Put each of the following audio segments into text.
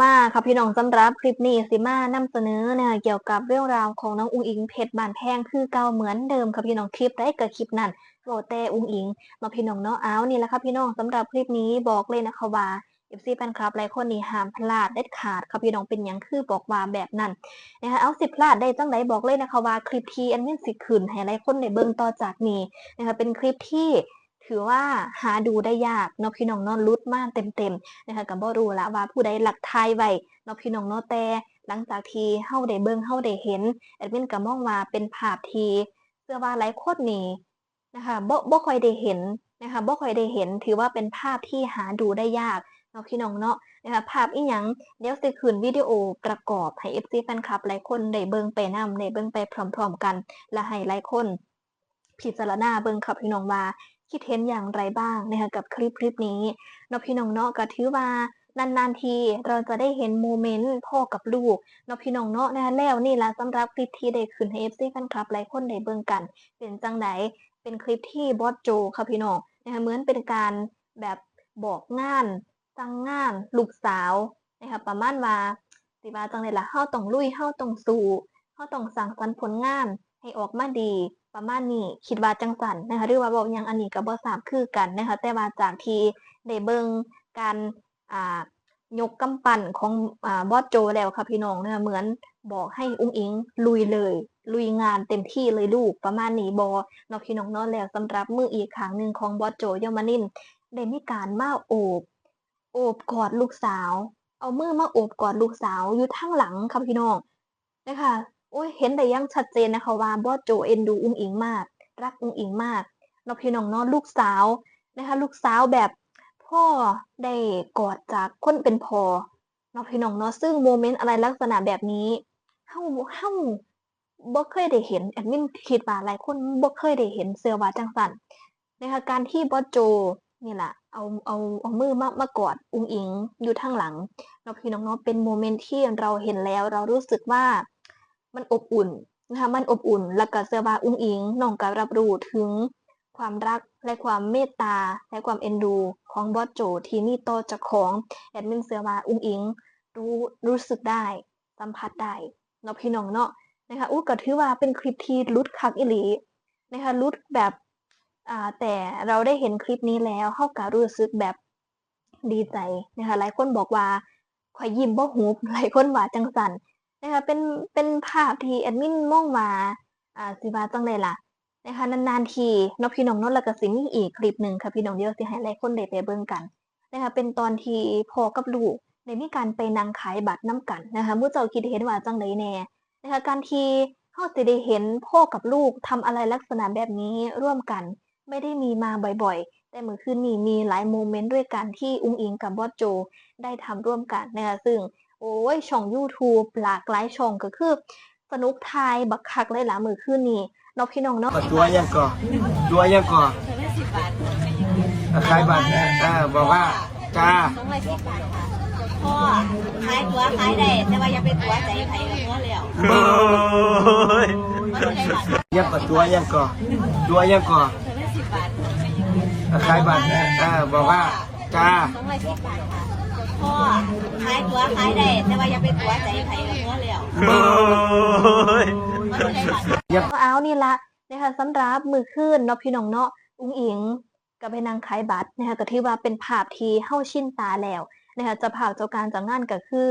มาค่ะพี่น้องสำหรับคลิปนี้สิมานำเสนอนะคะเกี่ยวกับเรื่องราวของน้องอุงอิงเพชรบานแพงคือเก่าเหมือนเดิมค่ะพี่น้องคลิปได้กับคลิปนั้นโปรแต่อุงอิง มาพี่น้องเนาะเอานี่แหละค่ะพี่น้องสำหรับคลิปนี้บอกเลยนะคะว่าเอฟซีแฟนคลับหลายคนนี่ห้ามพลาดเด็ดขาดค่ะพี่น้องเป็นหยังคือบอกว่าแบบนั้นนะคะเอาสิพลาดได้จังไดบอกเลยนะคะว่าคลิปที่อันนี้สิขึ้นให้หลายคนในเบิ่งต่อจากนี้นะคะเป็นคลิปที่ ถือว่าหาดูได้ยากเนาะพี่น้องเนาะลุดมากเต็มๆนะคะก็บ่รู้ละว่าผู้ใดหลักทายไว้เนาะพี่น้องเนาะแต่หลังจากที่เฮาได้เบิ่งเฮาได้เห็นแอดมินก็มองว่าเป็นภาพที่เชื่อว่าหลายคนนี่นะคะบ่บ่ค่อยได้เห็นนะคะบ่ค่อยได้เห็น ถือว่าเป็นภาพที่หาดูได้ยากเนาะพี่น้องเนาะนะคะภาพอีหยังเดี๋ยวสิขึ้นวิดีโอประกอบให้ FC แฟนคลับหลายคนได้เบิ่งไปนำได้เบิ่งไปพร้อม ๆ กัน และให้หลายคนพิจารณาเบิ่งครับพี่น้องว่า คิดเห็นอย่างไรบ้างนะคะกับคลิปคลิปนี้เนาะพี่น้องเนาะก็ถือว่านานๆทีเราจะได้เห็นโมเมนต์พ่อกับลูกเนาะพี่น้องเนาะนะคะแล้วนี่ละสำหรับคลิปที่ได้ขึ้นให้ FC แฟนคลับหลายคนได้เบิ่งกัน เป็นจังไดเป็นคลิปที่บอสโจค่ะพี่น้องนะคะเหมือนเป็นการแบบบอกงานสั่งงานลูกสาวนะคะประมาณว่าสิว่าจังไดล่ะเฮาต้องลุยเฮาต้องสู้เฮาต้องสร้างสรรผลงาน ให้ออกมาดีประมาณนี้คิดว่าจังสันนะคะหรือว่าบอกยังอันนี้ก็บ่ทราบคือกันนะคะแต่ว่าจากที่ได้เบิ่งการอ่ายกกำปั้นของอ่าบอสโจแล้วค่ะพี่น้องนะคะเหมือนบอกให้อุ้งอิงลุยเลย ลุยงานเต็มที่เลยลูกประมาณนี้บอเนาพี่น้องนาะแล้วสำหรับมืออีกครั้งหนึ่งของบอสโจยมานินได้มีการมาโอบโอบกอดลูกสาว เอามือมาโอบกอดลูกสาวอยู่ทางหลังค่ะพี่น้องนะคะ โอ้ยเห็นได้ยังชัดเจนนะคะว่าบอสโจเอ็นดูอุ้งอิงมาก รักอุ้งอิงมากเนาะพี่น้องเนาะลูกสาวนะคะ ลูกสาวแบบพ่อได้กอดจากคนเป็นพ่อเนาะพี่น้องเนาะซึ่งโมเมนต์อะไรลักษณะแบบนี้เฮาเฮาบ่เคยได้เห็นแอดมินคิดว่าหลายคนบ่เคยได้เห็นเสือว่าจังสันนะคะการที่บอสโจนี่แหละเอาเอาเอามือมามากอดอุ้งอิงอยู่ทางหลังเนาะพี่น้องเนาะเป็นโมเมนต์ที่เราเห็นแล้ว เรารู้สึกว่า มันอบอุ่นนะคะมันอบอุ่นแล้วก็เสื้อว่าอุ้งอิงน้องก็รับรู้ถึงความรักและความเมตตาและความเอ็นดู ของบอสโจที่มีต่อเจ้าของแอดมินเสื้อว่าอุ้งอิงรู้รู้สึกได้สัมผัสได้เนาะพี่น้องเนาะนะคะอู้ก็ถือว่าเป็นคลิปที่ลุดคักอิหลีนะคะลุดแบบอ่าแต่เราได้เห็นคลิปนี้แล้วเฮาก็รู้สึกแบบดีใจนะคะหลายคนบอกว่าข่อยยิ้มบ่หุบหลายคนว่าจังสัน นะคะเป็นเป็นภาพที่แอดมินมองว่าอ่าสิว่าจังไดล่ะนะคะนานๆทีนพี่น้องเนาะแล้วก็สิมีอีกคลิปหนึ่งค่ะพี่น้องเดียวสิให้หลายคนได้ไปเบิ่งกันนะคะเป็นตอนที่พ่อกับลูกได้มีการไปนั่งขายบัตรน้กันนะคะมู่เจ้าคิดเห็นว่าจังไดแน่นะคะการที่เฮาสิได้เห็นพ่อกับลูกทำอะไรลักษณะแบบนี้ร่วมกัน ไม่ได้มีมาบ่อยๆ แต่เมื่อคืนนี้มีหลายโมเมนต์ด้วยกันที่อุ้งอิงกับบอสโจได้ทำร่วมกันนะคะซึ่ง โอ้ย ช่อง YouTube หลากหลายช่องก็คือ สนุกทายบักคักเลยล่ะมือขึ้นนี่เนาะพี่น้องเนาะก็ตัวยังก่อตัวยังก่อขายบัตรนะอ่าบอกว่าจ้าสองร้อยสิบบาทค่ะพ่อขายตัวขายได้แต่ว่าอย่าไปตัวใจใครกับตัวแล้วโอ้ยมันใช้บัตรยังก่อตัวยังก่อตัวยังก่อสองร้อยสิบบาทขายบัตรนะอ่าบอกว่าจ้าสองร้อยสิบบาทค่ะพ่อ ขายตัวขายได้ แต่ว่าอย่าไปตัวใจใครกับตัวแล้วโอ้ยมันใช้บัตรยังเอานี่ละนะคะสำหรับมือขึ้นเนาะพี่น้องเนาะอุ้งอิงก็ไปนางขายบัตรนะคะก็ถือว่าเป็นภาพที่เข้าชินตาแล้วนะคะเจะภาพเจ้าการเจ้างานก็คือ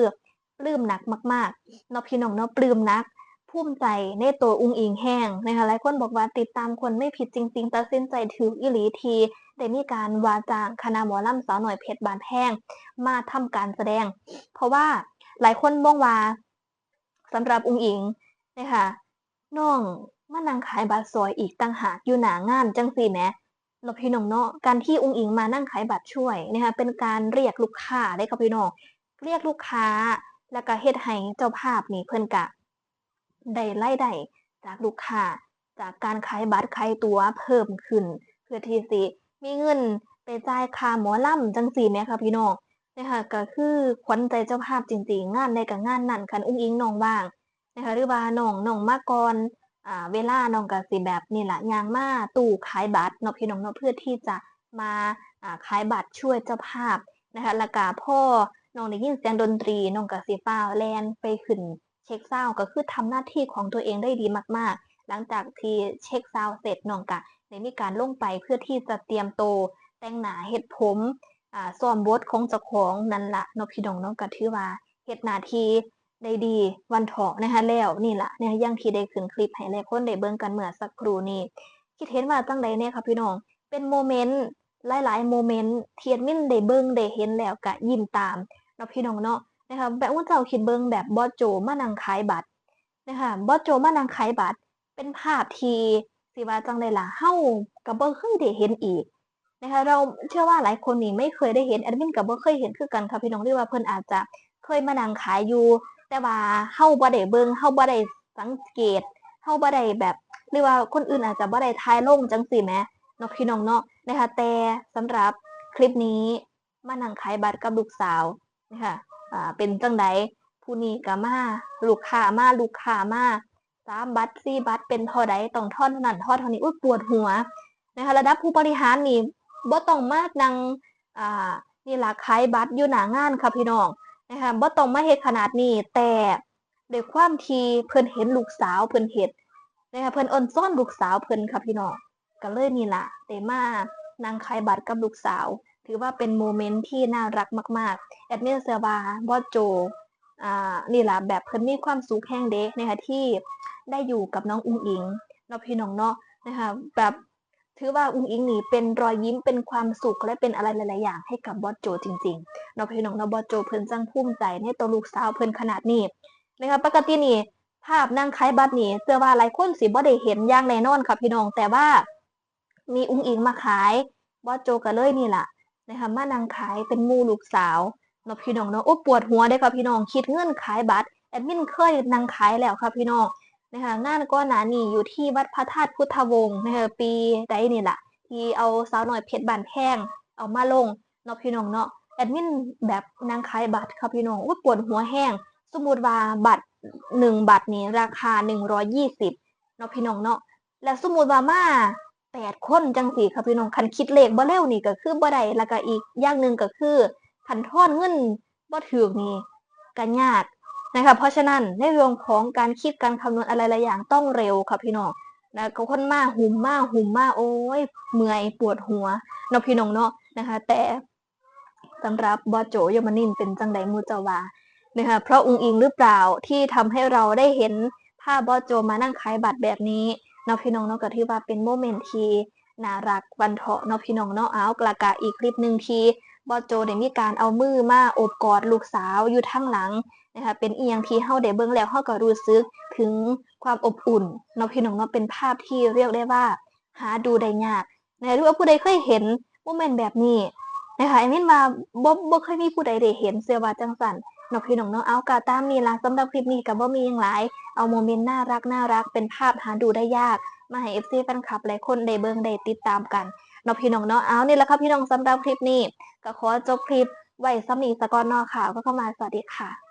ปลื้มหนักมากๆเนาะพี่น้องเนาะปลื้มนักภูมิใจในตัวอุ้งอิงแห้งนะคะหลายคนบอกว่าติดตามคนไม่ผิดจริง ๆ ตัดสินใจถืออิหลีที ได้มีการวาจางคณะหมอลำสาวหน่อยเพชรบานแห้งมาทำการแสดง เพราะว่าหลายคนมองว่าสำหรับอุ้งอิงนะคะน้องมานั่งขายบัตรซอยอีกต่างหากอยู่หนางานจังสี่แหมเราพี่น้องเนาะการที่อุ้งอิงมานั่งขายบัตรช่วยนะคะเป็นการเรียกลูกค้าได้กับพี่น้องเรียกลูกค้าแล้วก็เฮ็ดให้เจ้าภาพนี่เพิ่นกะได้ไล่ได้จากลูกค้าจากการขายบัตรขายตั๋วเพิ่มขึ้น เพื่อที่สิ มีเงินไปจ่ายค่าหมอลำจังสี่แหมคะพี่น้องนะคะก็คือขวัญใจเจ้าภาพจริงๆ งานใดกับงานนั่นคันอุ้งอิงน้องว่างนะคะหรือว่าน้องน้องมาก่อนอ่าเวลาน้องก็สิแบบนี่แหละยางมาตู้ขายบัตรเนาะพี่น้องเนาะเพื่อที่จะมาอ่าขายบัตรช่วยเจ้าภาพนะคะล้วก็พ่อน้องได้ยินเสียงดนตรีน้องก็สิฟ้าแลนไปขึ้นเช็คซาวด์ก็คือทำหน้าที่ของตัวเองได้ดีมากๆ หลังจากที่เช็คซาวด์เสร็จน้องก็ ได้มีการลงไปเพื่อที่จะเตรียมโตแต่งหน้าเฮ็ดผมอ่าซ้อมบทของเจ้าของนั่นละเนาะพี่น้องเนาะก็ถือว่าเฮ็ดหนาทีได้ดีวันถาะนะคะแล้วนี่ล่ะเนี่ยย่างที่ได้ขึ้นคลิปให้หลายคนได้เบิ่งกันเมื่อสักครู่นี้คิดเห็นว่าจังใดเนี่ยค่ะพี่น้องเป็นโมเมนต์หลายๆโมเมนต์เที่แอดมินได้เบิ่งได้เห็นแล้วก็ยิ้มตามเนาะพี่น้องเนาะนะคะแบบว่าเจ้าคิดเบิงแบบบอโจมานังขายบัตรนะคะบอโจมานังขายบัตร เป็นภาพที่ สิว่าจังเลยล่ะเฮากับเบ่เคยได้เห็นอีกนะคะเราเชื่อว่าหลายคนนี่ไม่เคยได้เห็นแอดมินกับเบ่เคยเห็นคือกันค่ะพี่น้องที่ว่าเพิ่นอาจจะเคยมานังขายอยู่ แต่ว่าเฮาบ่ได้เบิ่งเฮาบ่ได้สังเกตเฮาบ่ได้แบบหรือว่าคนอื่นอาจจะบ่ได้ทายลงจังซี่แมเนาะพี่น้องเนาะนะคะแต่สำหรับคลิปนี้มานังขายบัตรกับลูกสาวนะคะอ่าเป็นจังใดผู้นี้ก็มาลูกค้ามาลูกค้ามาามบัตรสี่บัตรเป็นเท่าใดต้องทอดเท่านั้นทอดเท่านี้อุ้ยปวดหัวนะคะระดับผู้บริหารนี่บ่ต้องมานั่งอ่านี่ล่ะขายบัตรอยู่หนางานค่ะพี่น้องนะคะบ่ต้องมาเฮ็ดขนาดนี้แต่ด้วยความที่เพิ่นเห็นลูกสาวเพิ่นเฮ็ดนะคะเพิ่นอ่อนซ่อนลูกสาวเพิ่นค่ะพี่น้องก็เลยนี่ล่ะได้มานั่งขายบัตรกับลูกสาว ถือว่าเป็นโมเมนต์ที่น่ารักมากๆแอดมินเซอร์บาบอโจอ่านี่แหละแบบเพิ่นมีความสุขแห่งเด็กนะคะที่ ได้อยู่กับน้องอุ้งอิงเนาพี่น้องเนาะนะคะแบบถือว่าอุ้งอิงนี่เป็นรอยยิ้มเป็นความสุขและเป็นอะไรหลายๆอย่างให้กับบอสโจจริงๆเนาพี่น้องเนาบอสโจเพิ่นจังภูมิใจในตัวลูกสาวเพิ่นขนาดนี้นะคะปกตินี่ภาพนั่งขายบัตรนี่เชื่อว่าหลายคนสิบ่ได้เห็นอย่างแน่นอนค่ะพี่น้องแต่ว่ามีอุ้งอิงมาขายบอสโจก็เลยนี่ล่ะนะคะมานั่งขายเป็นมูลูกสาวเนาะพี่น้องเนาะโอ้ปวดหัวเด้ค่ะพี่น้องคิดเงินขายบัตรแอดมินเคยนั่งขายแล้วค่ะพี่น้อง นะคะงานก้อนหนานี่อยู่ที่วัดพระธาตุพุทธวงศ์นะคะปีใดนี่แหละที่เอาสาวหน่อยเพชรบานแพงเอามาลงเนาะพี่น้องเนาะแอดมินแบบนั่งขายบัตรค่ะพี่น้องโอ้ปวดหัวแห้ง สมมติว่าบัตรหนึ่งบัตรนี่ราคาหนึ่งร้อยยี่สิบเนาะพี่น้องเนาะแล้วสมมติว่ามาแปดคนจังสี่ค่ะพี่น้องคันคิดเลขบ่เร็วนี่ก็คือบ่ได้แล้วก็อีกอย่างหนึ่งก็คือคันทอนเงินบ่ถูกนี่ก็ยาก นะคะเพราะฉะนั้นในเรื่องของการคิดการคำนวณอะไรหลายอย่างต้องเร็วค่ะพี่น้องแล้วก็คนมาหุ่มมาหุ่มมาโอ้ยเมื่อยปวดหัวเนาะพี่น้องเนาะนะคะ แต่สำหรับบอโจยมนินเป็นจังใดมูจาวานะคะเพราะองค์อิงหรือเปล่าที่ทำให้เราได้เห็นภาพบอโจมานั่งขายบัตรแบบนี้เนาะพี่น้องเนาะก็ถือว่าเป็นโมเมนต์ที่น่ารักวันเถาะเนาะพี่น้องเนาะเอากระกะอีกคลิปหนึ่งที บอโจได้มีการเอามือมาโอบกอดลูกสาวอยู่ทั้งหลังนะคะเป็นอียงที่เฮาได้เบิ่งแล้วเฮาก็รู้สึกถึงความอบอุ่นเนาะพี่น้องเนาะเป็นภาพที่เรียกได้ว่า หาดูได้ยากนะหรือว่าผู้ใดเคยเห็นโมเมนต์แบบนี้นะคะไอ้มินว่าบ่บ่เคยมีผู้ใดได้เห็นเสื้อว่าจังสันเนาะพี่น้องเนาะเอากะตามนี้ล่ะสำหรับคลิปนี้ก็บ่มีหยังหลายเอาโมเมนต์น่ารักน่ารักเป็นภาพหาดูได้ยากมาให้ FC แฟนคลับหลายคนได้เบิ่งได้ติดตามกัน เนาะพี่น้องเนาะเอานี่แหละครับพี่น้องสำหรับคลิปนี้ก็ขอจบคลิปไว้ซ้ำนี้สะก่อนเนาะค่ะก็เข้ามาสวัสดีค่ะ